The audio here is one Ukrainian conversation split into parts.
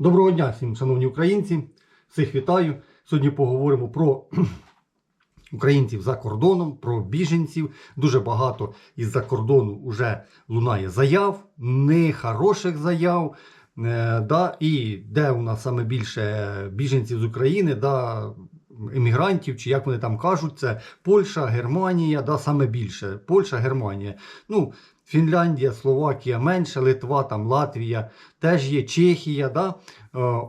Доброго дня всім, шановні українці. Всіх вітаю. Сьогодні поговоримо про українців за кордоном, про біженців. Дуже багато із-за кордону вже лунає заяв, нехороших заяв. Е, да, і де у нас саме більше біженців з України, да, іммігрантів, чи як вони там кажуть, це Польща, Германія, да, саме більше. Польща, Германія. Ну, Фінляндія, Словакія менше, Литва, там, Латвія, теж є Чехія, да? Е,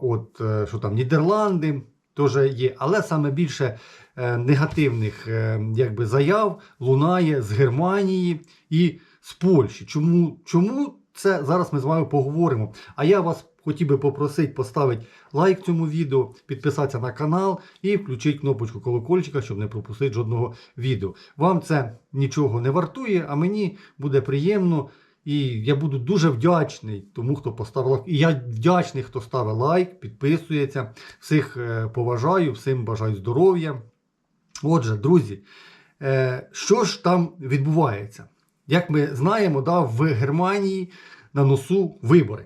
от, е, що там, Нідерланди теж є. Але саме більше е, негативних якби, заяв лунає з Германії і з Польщі. Чому, чому це зараз ми з вами поговоримо? А я вас хотів би попросити поставити лайк цьому відео, підписатися на канал і включити кнопочку колокольчика, щоб не пропустити жодного відео. Вам це нічого не вартує, а мені буде приємно. І я буду дуже вдячний тому, хто поставив лайк. І я вдячний, хто ставить лайк, підписується. Всіх е, поважаю, всім бажаю здоров'я. Отже, друзі, е, що ж там відбувається? Як ми знаємо, да, в Германії на носу вибори.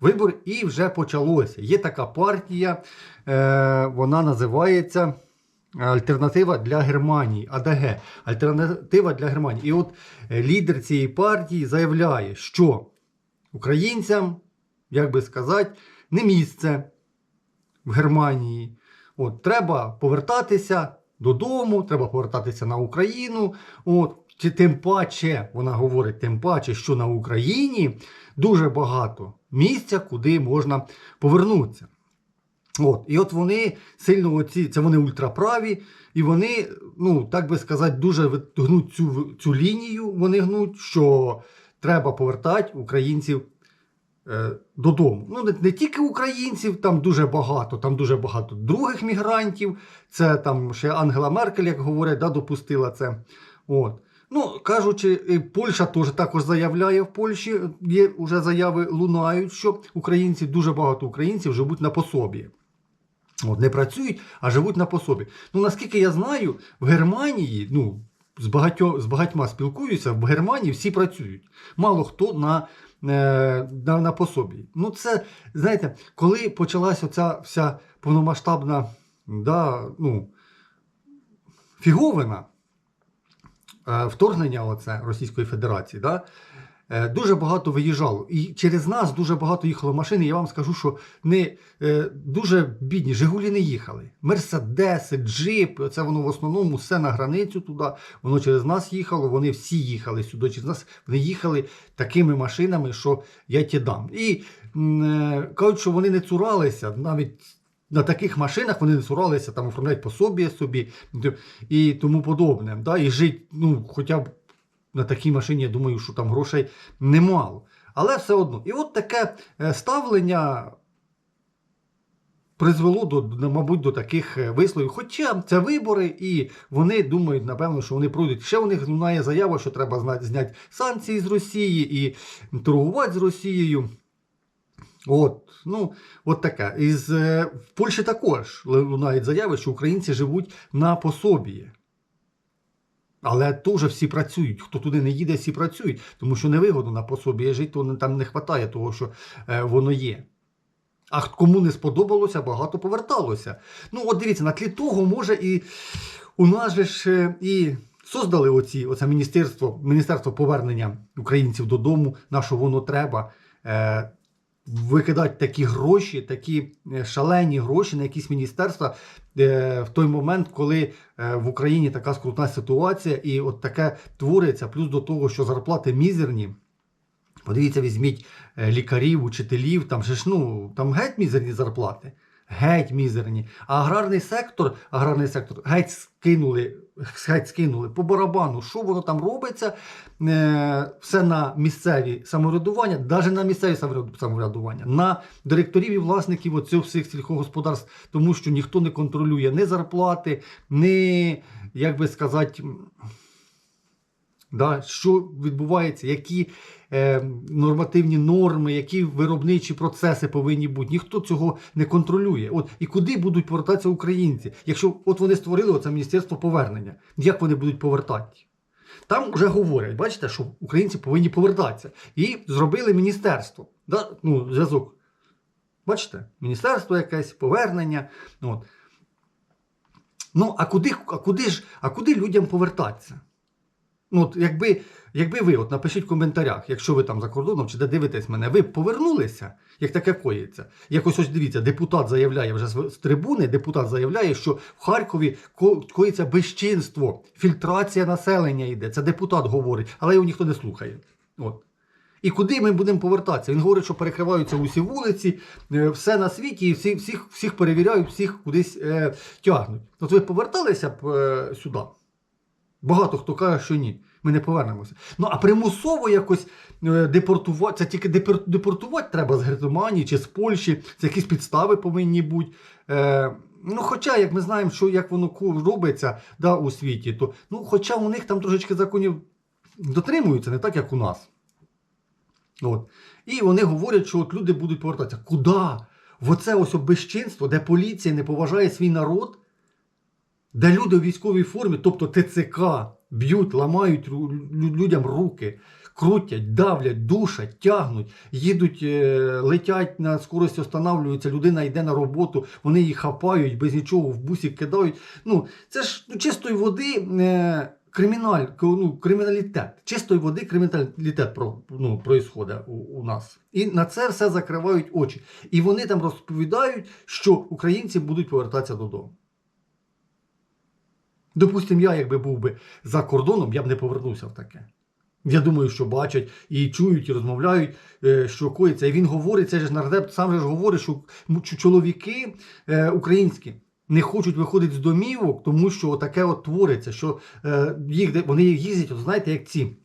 Вибори і вже почалося. Є така партія, е, вона називається Альтернатива для Германії, АДГ. Альтернатива для Германії. І от е, лідер цієї партії заявляє, що українцям, як би сказати, не місце в Германії. От, Треба повертатися додому, треба повертатися на Україну. От, чи тим паче, вона говорить, тим паче, що на Україні дуже багато місця, куди можна повернутися. От, І от вони сильно оці, це вони ультраправі, і вони, ну, так би сказати, дуже гнуть цю, цю лінію, вони гнуть, що треба повертати українців е, додому. Ну, не, не тільки українців, там дуже багато, там дуже багато других мігрантів. Це там ще Ангела Меркель, як говорять, да, допустила це. От. Ну, кажучи, Польща теж також заявляє в Польщі, є вже заяви лунають, що українці, дуже багато українців живуть на пособі. От, не працюють, а живуть на пособі. Ну, наскільки я знаю, в Германії, ну, з, багатьо, з багатьма спілкуюся, в Германії всі працюють. Мало хто на, е, на, на пособі. Ну, це, знаєте, коли почалася оця вся повномасштабна да, ну, фіговина, вторгнення оце Російської Федерації, да, е, дуже багато виїжджало. І через нас дуже багато їхало машин. І я вам скажу, що не е, дуже бідні Жигулі не їхали. Мерседеси, джипи, це воно в основному все на границю туди. Воно через нас їхало, вони всі їхали сюди. Через нас вони їхали такими машинами, що я ті дам. І е, кажуть, що вони не цуралися навіть. На таких машинах вони не цуралися там оформляти пособі собі і тому подобне. Да? І жити, ну, хоча б на такій машині, я думаю, що там грошей немало. Але все одно. І от таке е, ставлення призвело до, до, мабуть, до таких е, висловів. Хоча це вибори, і вони думають, напевно, що вони пройдуть. Ще у них лунає заява, що треба зняти санкції з Росії і торгувати з Росією. От, ну, от таке. Із, е, в Польщі також лунають заяви, що українці живуть на пособі. Але теж всі працюють. Хто туди не їде, всі працюють, тому що невигодно на пособі жити, то там не вистачає того, що е, воно є. А кому не сподобалося, багато поверталося. Ну, от дивіться, на тлі того, може, і у нас же ж е, і создали оці, оце міністерство, міністерство повернення українців додому, на що воно треба. Викидати такі гроші, такі е, шалені гроші на якісь міністерства е, в той момент, коли е, в Україні така скрутна ситуація, і от таке твориться, плюс до того, що зарплати мізерні. Подивіться, візьміть лікарів, учителів, там же ж ну там геть мізерні зарплати. Геть мізерні. А аграрний сектор, аграрний сектор геть скинули, геть скинули по барабану. Що воно там робиться? Е, все на місцеві самоврядування, навіть на місцеві самоврядування, на директорів і власників оцих всіх сільськогосподарств, тому що ніхто не контролює ні зарплати, ні, як би сказати, Да, що відбувається, які е, нормативні норми, які виробничі процеси повинні бути. Ніхто цього не контролює. От і куди будуть повертатися українці? Якщо от вони створили оце міністерство повернення, як вони будуть повертати? Там вже говорять, бачите, що українці повинні повертатися. І зробили міністерство. Да? Ну, зв'язок. Бачите, міністерство якесь, повернення. От. Ну, а куди, а куди ж, а куди людям повертатися? Ну, от якби, якби ви, от напишіть в коментарях, якщо ви там за кордоном чи де дивитесь мене, ви б повернулися, як таке коїться. Якось ось дивіться, депутат заявляє вже з трибуни, депутат заявляє, що в Харкові ко- коїться безчинство, фільтрація населення йде. Це депутат говорить, але його ніхто не слухає. От. І куди ми будемо повертатися? Він говорить, що перекриваються усі вулиці, е, все на світі, і всі, всіх, всіх перевіряють, всіх кудись е, тягнуть. От ви поверталися б е, сюди? Багато хто каже, що ні, ми не повернемося. Ну а примусово якось е, депортувати, це тільки депортувати треба з Германії чи з Польщі, це якісь підстави повинні бути. Е, ну, хоча, як ми знаємо, що як воно робиться да, у світі, то ну, хоча у них там трошечки законів дотримуються, не так, як у нас. От. І вони говорять, що от люди будуть повертатися. Куди? В оце ось безчинство, де поліція не поважає свій народ, де люди у військовій формі, тобто ТЦК, б'ють, ламають людям руки, крутять, давлять, душать, тягнуть, їдуть, е, летять на скорості, встановлюються, людина йде на роботу, вони її хапають, без нічого в бусик кидають. Ну, це ж ну, чистої води. Е, Криміналь, ну, криміналітет, чистої води криміналітет про, ну, происходить у, у нас. І на це все закривають очі. І вони там розповідають, що українці будуть повертатися додому. Допустим, я, якби був би за кордоном, я б не повернувся в таке. Я думаю, що бачать і чують, і розмовляють, е, що коїться. І він говорить, це ж нардеп сам же ж говорить, що чоловіки е, українські не хочуть виходити з домівок, тому що таке от твориться, що е, їх, вони їздять, от знаєте, як ці.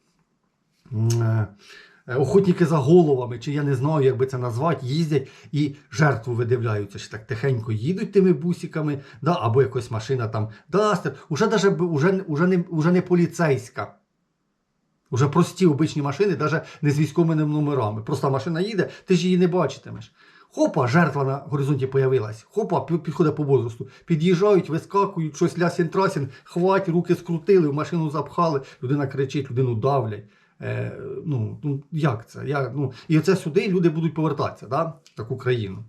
Е, Охотники за головами, чи я не знаю, як би це назвати, їздять і жертву видивляються, що так тихенько їдуть тими бусиками, да, або якась машина там дасть. Уже, даже, уже, уже, не, уже не поліцейська. Уже прості обичні машини, навіть не з військовими номерами. Проста машина їде, ти ж її не бачитимеш. Хопа, жертва на горизонті появилась. Хопа, підходить по возрасту. Під'їжджають, вискакують, щось лясін трасін, хвать, руки скрутили, в машину запхали, людина кричить, людину давлять. Е, ну, ну, як це? Я, ну, і оце сюди люди будуть повертатися, да? в таку країну.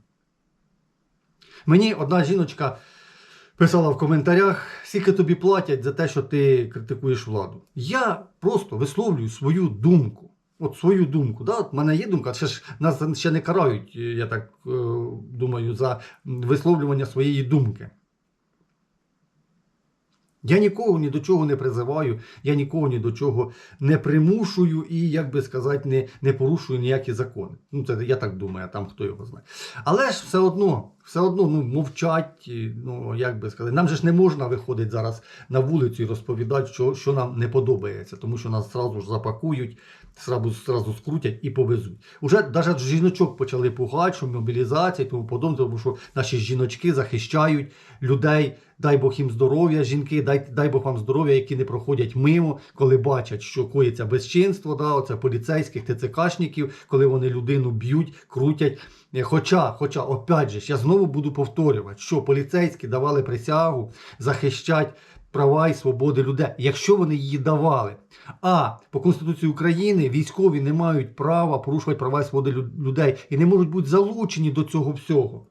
Мені одна жіночка писала в коментарях, скільки тобі платять за те, що ти критикуєш владу. Я просто висловлюю свою думку. От свою думку. Да? От в мене є думка, ще ж нас ще не карають, я так е, думаю, за висловлювання своєї думки. Я нікого ні до чого не призиваю, я нікого ні до чого не примушую і, як би сказати, не, не порушую ніякі закони. Ну, це я так думаю, а там хто його знає. Але ж все одно, все одно ну, мовчать, ну, як би сказати, нам же ж не можна виходити зараз на вулицю і розповідати, що, що нам не подобається, тому що нас зразу ж запакують, зразу, зразу скрутять і повезуть. Уже навіть жіночок почали пугати, що мобілізація тому подобне, тому що наші жіночки захищають людей. Дай Бог їм здоров'я, жінки, дай, дай Бог вам здоров'я, які не проходять мимо, коли бачать, що коїться безчинство, да, оце поліцейських ТЦКшників, коли вони людину б'ють, крутять. Хоча, хоча, опять же, я знову буду повторювати, що поліцейські давали присягу захищати права і свободи людей, якщо вони її давали. А по Конституції України військові не мають права порушувати права і свободи людей і не можуть бути залучені до цього всього.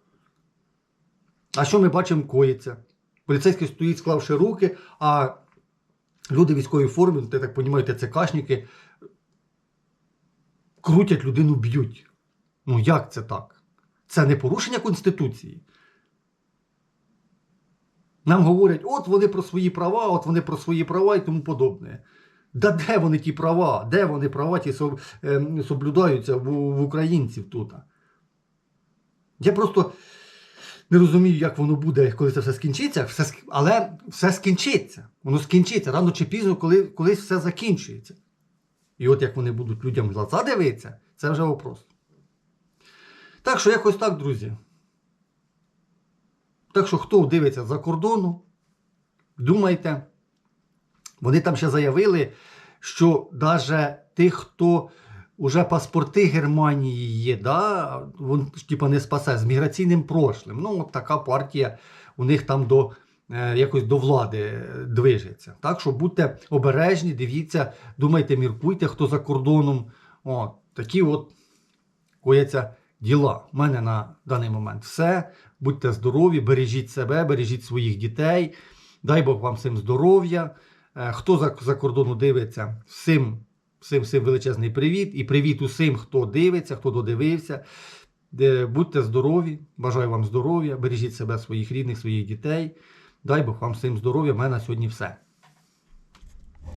А що ми бачимо коїться? Поліцейський стоїть, склавши руки, а люди в військовій формі, я так розумію, ТЦКшники, крутять людину, б'ють. Ну як це так? Це не порушення Конституції. Нам говорять, от вони про свої права, от вони про свої права і тому подобне. Да де вони ті права? Де вони права ті ем, соблюдаються в українців тут? Я просто не розумію, як воно буде, коли це все скінчиться, все, але все скінчиться. Воно скінчиться рано чи пізно, коли, колись все закінчується. І от як вони будуть людям в глаза дивитися, це вже вопрос. Так що якось так, друзі. Так що хто дивиться за кордону, думайте. Вони там ще заявили, що навіть тих, хто уже паспорти Германії є, да, він типа не спасе з міграційним прошлим. Ну, от така партія у них там до, е, якось до влади е, движеться. Так що будьте обережні, дивіться, думайте, міркуйте, хто за кордоном. О, такі от кояться діла. У мене на даний момент все. Будьте здорові, бережіть себе, бережіть своїх дітей. Дай Бог вам всім здоров'я. Е, Хто за, за кордону дивиться, всім, всім, всім величезний привіт. І привіт усім, хто дивиться, хто додивився. Будьте здорові, бажаю вам здоров'я, бережіть себе, своїх рідних, своїх дітей. Дай Бог вам всім здоров'я. У мене на сьогодні все.